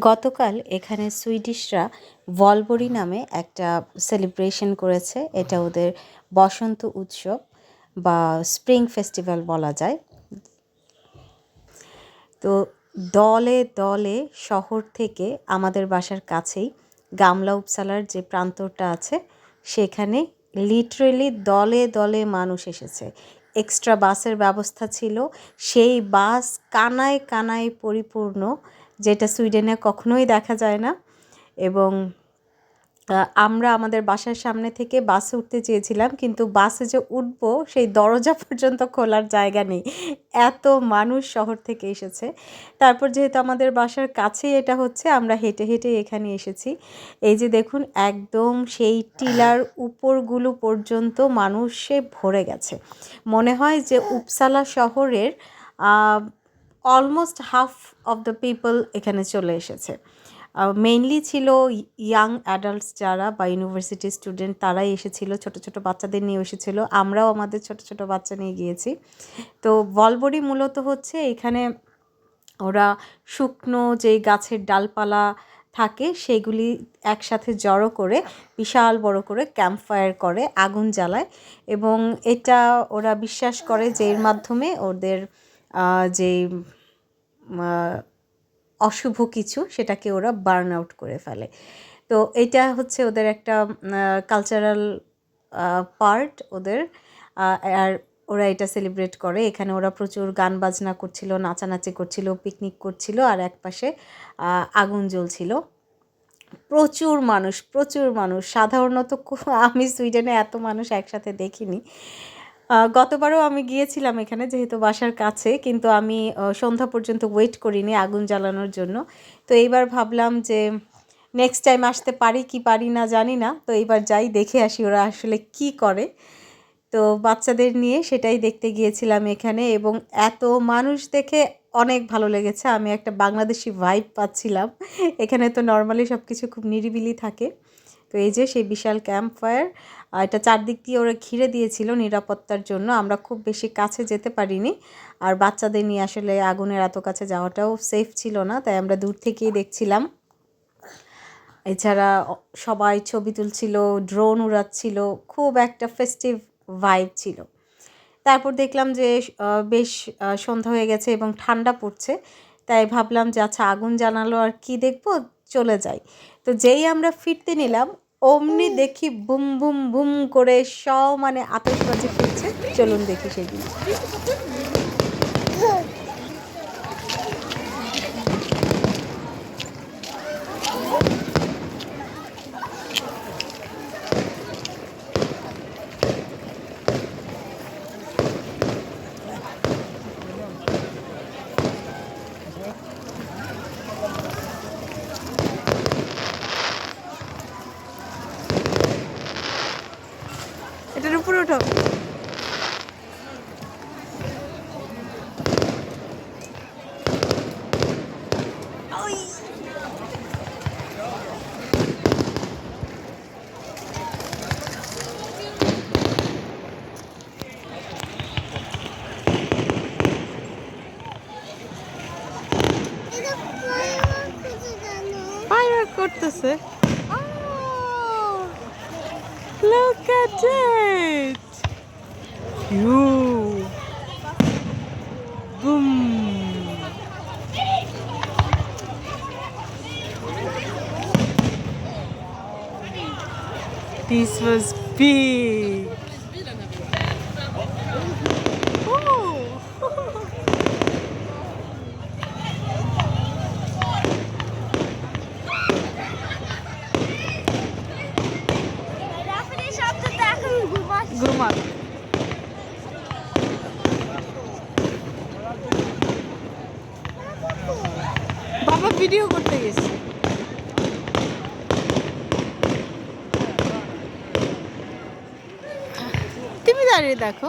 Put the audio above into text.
গতকাল এখানে সুইডিশরা ভলবরি নামে একটা সেলিব্রেশন করেছে। এটা ওদের বসন্ত উৎসব বা স্প্রিং ফেস্টিভ্যাল বলা যায়। তো দলে দলে শহর থেকে আমাদের বাসার কাছেই গামলা উপসালার যে প্রান্তরটা আছে, সেখানে লিটারেলি দলে দলে মানুষ এসেছে। এক্সট্রা বাসের ব্যবস্থা ছিল। সেই বাস কানায় কানায় পরিপূর্ণ যেটা সুইডেনে কখনোই দেখা যায় না। এবং আমরা আমাদের বাসার সামনে থেকে বাসে উঠতে চেয়েছিলাম, কিন্তু বাসে যে উঠব, সেই দরজা পর্যন্ত খোলার জায়গা নেই। এত মানুষ শহর থেকে এসেছে। তারপর যেহেতু আমাদের বাসার কাছেই এটা হচ্ছে, আমরা হেঁটে হেঁটে এখানে এসেছি। এই যে দেখুন, একদম সেই টিলার উপরগুলো পর্যন্ত মানুষে ভরে গেছে। মনে হয় যে উপসালা শহরের almost half of the people এখানে চলে এসেছে। মেইনলি ছিল ইয়াং অ্যাডাল্টস যারা বা ইউনিভার্সিটি স্টুডেন্ট তারাই এসেছিল, ছোট ছোট বাচ্চাদের নিয়ে এসেছিল। আমরাও আমাদের ছোট ছোট বাচ্চা নিয়ে গিয়েছি। তো বলবরি মূলত হচ্ছে এখানে ওরা শুকনো যে গাছের ডালপালা থাকে সেগুলি একসাথে জড়ো করে, বিশাল বড় করে ক্যাম্প ফায়ার করে, আগুন জ্বালায় এবং এটা ওরা বিশ্বাস করে যে এর মাধ্যমে ওদের যেই অশুভ কিছু সেটাকে ওরা বার্ন আউট করে ফেলে। তো এটা হচ্ছে ওদের একটা কালচারাল পার্ট ওদের। আর ওরা এটা সেলিব্রেট করে। এখানে ওরা প্রচুর গান বাজনা করছিল, নাচানাচি করছিল পিকনিক করছিল আর এক পাশে আগুন জ্বলছিল। প্রচুর মানুষ প্রচুর মানুষ। সাধারণত আমি সুইডেনে এত মানুষ একসাথে দেখিনি। গতবারও আমি গিয়েছিলাম এখানে যেহেতু বাসার কাছে, কিন্তু আমি সন্ধ্যা পর্যন্ত ওয়েট করিনি আগুন জ্বালানোর জন্য। তো এইবার ভাবলাম যে নেক্সট টাইম আসতে পারি কি পারি না জানি না। তো এইবার যাই, দেখে আসি ওরা আসলে কি করে। তো বাচ্চাদের নিয়ে সেটাই দেখতে গিয়েছিলাম এখানে এবং এত মানুষ দেখে অনেক ভালো লেগেছে। আমি একটা বাংলাদেশি ভাইব পাচ্ছিলাম। এখানে তো নর্মালি সব কিছু খুব নিরিবিলি থাকে। তো এই যে সেই বিশাল ক্যাম্প ফায়ার এটা চারদিক দিয়ে ওরা ঘিরে দিয়েছিল নিরাপত্তার জন্য। আমরা খুব বেশি কাছে যেতে পারিনি। আর বাচ্চাদের নিয়ে আসলে আগুনের এত কাছে যাওয়াটাও সেফ ছিল না, তাই আমরা দূর থেকেই দেখছিলাম। এছাড়া সবাই ছবি তুলছিল ড্রোন উড়াচ্ছিল, খুব একটা ফেস্টিভ ভাইব ছিল। তারপর দেখলাম যে বেশ সন্ধ্যা হয়ে গেছে এবং ঠান্ডা পড়ছে, তাই ভাবলাম যে আচ্ছা আগুন জানালো আর কি দেখব? চলে যাই। তো যেই আমরা ফিরতে নিলাম অমনি দেখি বুম বুম বুম করে সব মানে আতশবাজি ফুটছে। চলুন দেখি সেই করতেছে Look at it! You! Boom! This was big! ঘুমাক বাবা ভিডিও করতে গেছে। তুমি দাঁড়িয়ে দেখো।